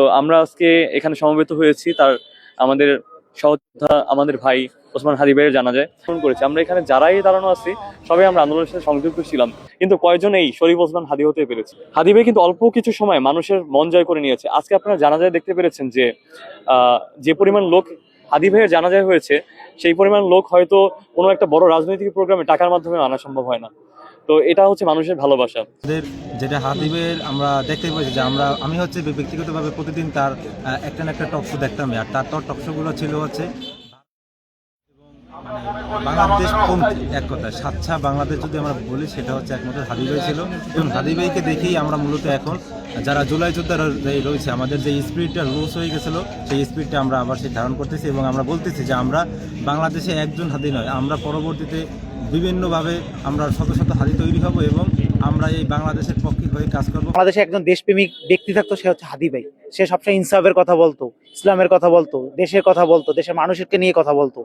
তো আমরা আজকে এখানে সমবেত হয়েছি, তার আমাদের সহযোদ্ধা আমাদের ভাই ওসমান ভাইয়ের জানা যায় ফোন করেছি। আমরা এখানে যারাই দাঁড়ানো আছি, সবাই আমরা আন্দোলনের সাথে সংযুক্ত ছিলাম। কিন্তু কয়জন এই শরীফ ওসমান হাদি হতে পেরেছে। হাদি ভাই কিন্তু অল্প কিছু সময় মানুষের মন জয় করে নিয়েছে। আজকে আপনারা জানা যায় দেখতে পেরেছেন যে যে পরিমাণ লোক হাদি ভাইয়ের জানাজায় হয়েছে, সেই পরিমাণ লোক হয়তো কোনো একটা বড় রাজনৈতিক প্রোগ্রামে টাকার মাধ্যমে আনা সম্ভব হয় না। তো এটা হচ্ছে মানুষের ভালোবাসা। যেটা হাতিবের আমরা দেখতে পাচ্ছি যে আমরা, আমি হচ্ছে ব্যক্তিগতভাবে প্রতিদিন তার একটা না একটা টক দেখতাম। আর তার তোর টক ছিল হচ্ছে মানে বাংলাদেশ এক কথা সাচ্ছা বাংলাদেশ যদি আমরা বলি, সেটা হচ্ছে একমাত্র হাদিবাই ছিল। এবং হাদিবাইকে দেখেই আমরা মূলত এখন, যারা জুলাই যোদ্ধা রয়েছে, আমাদের যে স্পিরিটটা লুজ হয়ে গেছিল, সেই স্পিরিটটা আমরা আবার সেই ধারণ করতেছি এবং আমরা বলতেছি যে আমরা বাংলাদেশে একজন হাদি নয়, আমরা পরবর্তীতে বিভিন্নভাবে আমরা শত শত হাদি তৈরি হব এবং আমরা এই বাংলাদেশের পক্ষে হয়ে কাজ করব। বাংলাদেশে একজন দেশপ্রেমিক ব্যক্তি থাকতো, সে হচ্ছে হাদি ভাই। সে সবসময় ইনসাফের কথা বলতো, ইসলামের কথা বলতো, দেশের কথা বলতো, দেশের মানুষকে নিয়ে কথা বলতো।